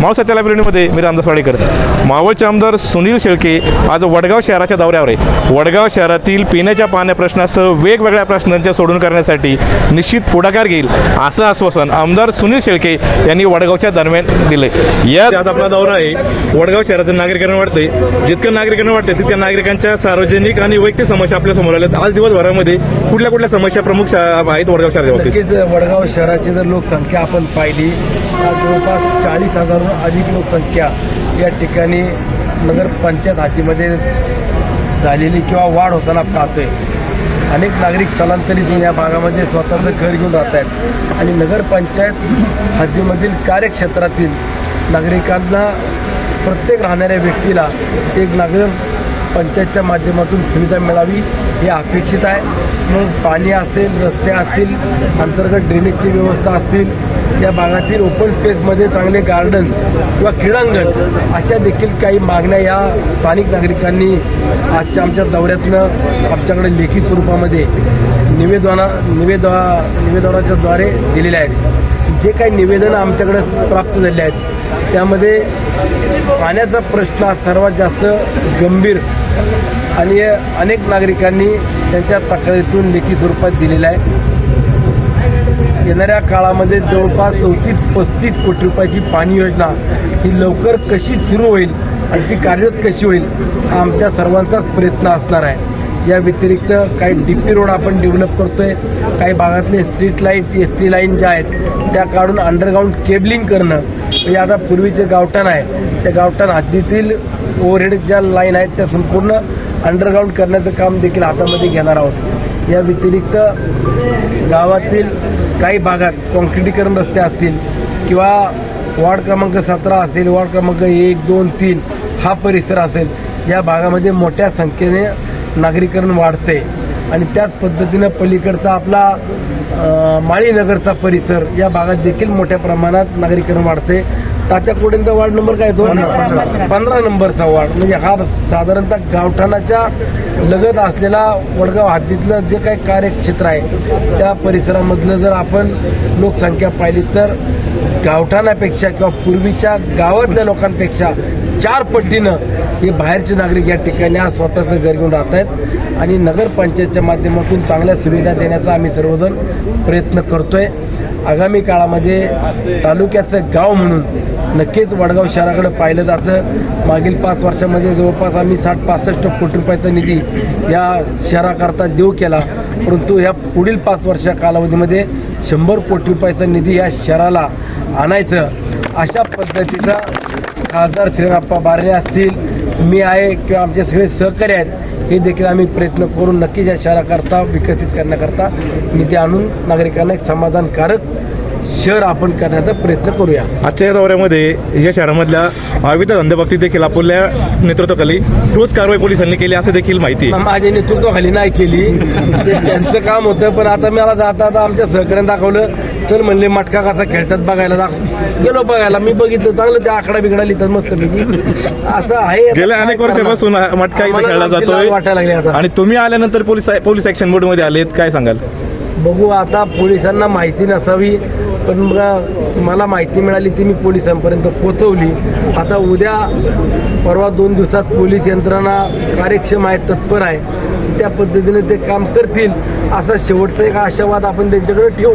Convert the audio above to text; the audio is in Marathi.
मावसाच्या लायब्ररीमध्ये मी रामदास वाडेकर. मावळचे आमदार सुनील शेळके आज वडगाव शहराच्या दौऱ्यावर आहे वडगाव शहरातील पिण्याच्या पाण्या प्रश्नासह वेगवेगळ्या प्रश्नांच्या सोडून करण्यासाठी निश्चित पुढाकार घेईल असं आश्वासन आमदार सुनील शेळके यांनी वडगावच्या दरम्यान दिले या आज आपला दौरा आहे. वडगाव शहराचं नागरिकांना वाटतंय. जितकं नागरिकांना वाटतंय तितक्या नागरिकांच्या सार्वजनिक आणि वैयक्तिक समस्या आपल्यासमोर आल्यात. आज दिवसभरामध्ये कुठल्या कुठल्या समस्या प्रमुख आहेत वडगाव शहराच्या नक्कीच वडगाव शहराची जर लोकसंख्या आपण पाहिली जवळपास चाळीस हजारहून अधिक लोकसंख्या या ठिकाणी नगरपंचायत हातीमध्ये झालेली किंवा वाढ होताना पाहतोय. अनेक नागरिक स्थलांतरित होऊन या भागामध्ये स्वतःचं घर घेऊन राहत आहेत. आणि नगरपंचायत हद्दीमधील कार्यक्षेत्रातील नागरिकांना प्रत्येक राहणाऱ्या व्यक्तीला एक नागर पंचायतच्या माध्यमातून सुविधा मिळावी हे अपेक्षित आहे. मग पाणी असेल रस्ते असतील अंतर्गत ड्रेनेजची व्यवस्था असतील या भागातील ओपन स्पेसमध्ये चांगले गार्डन किंवा क्रीडांगण अशा देखील काही मागण्या या स्थानिक नागरिकांनी आजच्या आमच्या दौऱ्यातनं आमच्याकडे लेखी स्वरूपामध्ये निवेदना निवेदा निवेदनाच्या द्वारे दिलेल्या आहेत. जे काही निवेदनं आमच्याकडे प्राप्त झाले आहेत त्यामध्ये पाण्याचा प्रश्न हा सर्वात जास्त गंभीर आणि अनेक नागरिकांनी त्यांच्या तक्रारीतून लेखी स्वरूपात दिलेला आहे. येणाऱ्या काळामध्ये जवळपास चौतीस पस्तीस कोटी रुपयाची पाणी योजना ही लवकर कशी सुरू होईल आणि ती कार्यरत कशी होईल हा आमच्या सर्वांचाच प्रयत्न असणार आहे. या व्यतिरिक्त काही डी पी रोड आपण डेव्हलप करतोय काही भागातले street light S T line ज्या आहेत त्या काढून अंडरग्राऊंड केबलिंग करणं. म्हणजे आता पूर्वीचे गावठाण आहे. त्या गावठाण हद्दीतील ओव्हरहेड ज्या लाईन आहेत त्या संपूर्ण अंडरग्राऊंड करण्याचं काम देखील हातामध्ये घेणार आहोत. या व्यतिरिक्त गावातील काही भागात कॉन्क्रिटीकरण रस्ते असतील किंवा वॉर्ड क्रमांक सतरा असेल वॉर्ड क्रमांक एक दोन तीन हा परिसर असेल या भागामध्ये मोठ्या संख्येने नागरीकरण वाढते. आणि त्याच पद्धतीनं पलीकडचा आपला माळीनगरचा परिसर या भागात देखील मोठ्या प्रमाणात नागरीकरण वाढते. तात्या कोडेंचा वार्ड नंबर काय तो? पंधरा. नंबरचा वार्ड. म्हणजे हा साधारणतः गावठाणाच्या लगत असलेला वडगाव हद्दीतलं जे काही कार्यक्षेत्र आहे त्या परिसरामधलं जर आपण लोकसंख्या पाहिली तर गावठाणापेक्षा किंवा पूर्वीच्या गावातल्या लोकांपेक्षा चार पट्टीनं हे बाहेरचे नागरिक या ठिकाणी आज स्वतःचं घर घेऊन राहत आहेत. आणि नगरपंचायतच्या माध्यमातून चांगल्या सुविधा देण्याचा आम्ही सर्वजण प्रयत्न करतोय. आगामी काळामध्ये तालुक्याचं गाव म्हणून नक्कीच वडगाव शहराकडे पाहिलं जातं. मागील पाच वर्षामध्ये जवळपास आम्ही साठ पासष्ट कोटी रुपयाचा निधी या शहराकरता देऊ केला. परंतु ह्या पुढील पाच वर्षा कालावधीमध्ये शंभर कोटी रुपयाचा निधी या शहराला आणायचं अशा पद्धतीचा खासदार श्रीराप्पा बारणे असतील मी आहे किंवा आमचे सगळे सहकारी आहेत हे देखील आम्ही प्रयत्न करून नक्कीच या शहराकरता विकसित करण्याकरता निधी आणून नागरिकांना एक समाधानकारक शहर आपण करण्याचा प्रयत्न करूया. आजच्या या दौऱ्यामध्ये या शहरामधल्या अवैध धंद्याबाबतीत देखील आपल्या नेतृत्वाखाली ठोस कारवाई पोलिसांनी केली असं देखील माहिती माझ्या नेतृत्वाखाली नाही केली. त्यांचं काम होतं पण आता मला जाता आता आमच्या सहकार्यानं दाखवलं चल म्हणले मटका कसा खेळतात बघायला दाख गेलो बघायला. मी बघितलं चांगलं ते आकडा बिकडा लिहितात मस्त पैकी असं आहे. गेल्या अनेक वर्षापासून मटका इथे खेळला लाज वाटायला लागली आता. आणि तुम्ही आल्यानंतर पोलीस पोलीस ऍक्शन बोर्डमध्ये आलेत काय सांगाल? बघू आता पोलिसांना माहिती नसावी पण मग मला माहिती मिळाली ती मी पोलिसांपर्यंत पोचवली. आता उद्या परवा दोन दिवसात पोलीस यंत्रणा कार्यक्षम आहे तत्पर आहे त्या पद्धतीने ते काम करतील. असा शेवटचा एक आशावाद आपण त्यांच्याकडे ठेवू.